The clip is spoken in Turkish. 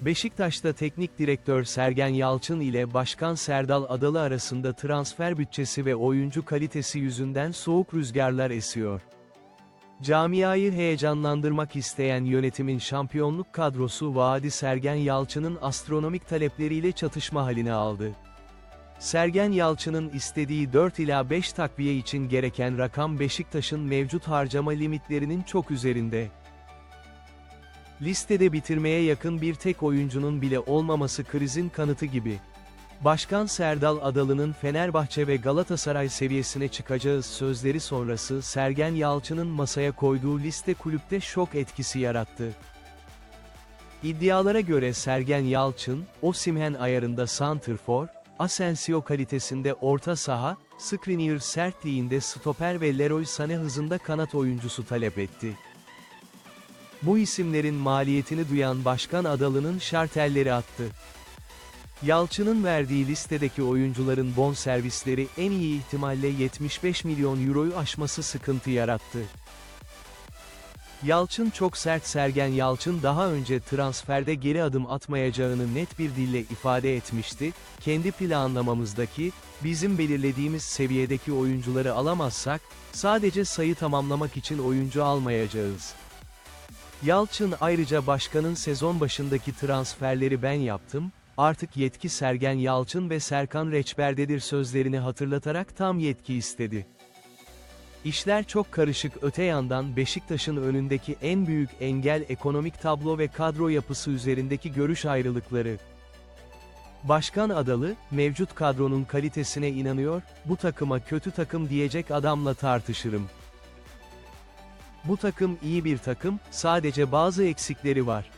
Beşiktaş'ta teknik direktör Sergen Yalçın ile Başkan Serdal Adalı arasında transfer bütçesi ve oyuncu kalitesi yüzünden soğuk rüzgarlar esiyor. Camiayı heyecanlandırmak isteyen yönetimin şampiyonluk kadrosu vaadi Sergen Yalçın'ın astronomik talepleriyle çatışma haline aldı. Sergen Yalçın'ın istediği 4 ila 5 takviye için gereken rakam Beşiktaş'ın mevcut harcama limitlerinin çok üzerinde. Listede bitirmeye yakın bir tek oyuncunun bile olmaması krizin kanıtı gibi. Başkan Serdal Adalı'nın Fenerbahçe ve Galatasaray seviyesine çıkacağı sözleri sonrası Sergen Yalçın'ın masaya koyduğu liste kulüpte şok etkisi yarattı. İddialara göre Sergen Yalçın, Osimhen ayarında santrfor, Asensio kalitesinde orta saha, Skriniar sertliğinde stoper ve Leroy Sané hızında kanat oyuncusu talep etti. Bu isimlerin maliyetini duyan Başkan Adalı'nın şartelleri attı. Yalçın'ın verdiği listedeki oyuncuların bonservisleri en iyi ihtimalle 75 milyon euroyu aşması sıkıntı yarattı. Yalçın çok sert Sergen Yalçın daha önce transferde geri adım atmayacağını net bir dille ifade etmişti, kendi planlamamızdaki, bizim belirlediğimiz seviyedeki oyuncuları alamazsak, sadece sayı tamamlamak için oyuncu almayacağız. Yalçın ayrıca başkanın sezon başındaki transferleri ben yaptım, artık yetki Sergen Yalçın ve Serkan Reçber'dedir sözlerini hatırlatarak tam yetki istedi. İşler çok karışık öte yandan Beşiktaş'ın önündeki en büyük engel ekonomik tablo ve kadro yapısı üzerindeki görüş ayrılıkları. Başkan Adalı, mevcut kadronun kalitesine inanıyor, bu takıma kötü takım diyecek adamla tartışırım. Bu takım iyi bir takım, sadece bazı eksikleri var.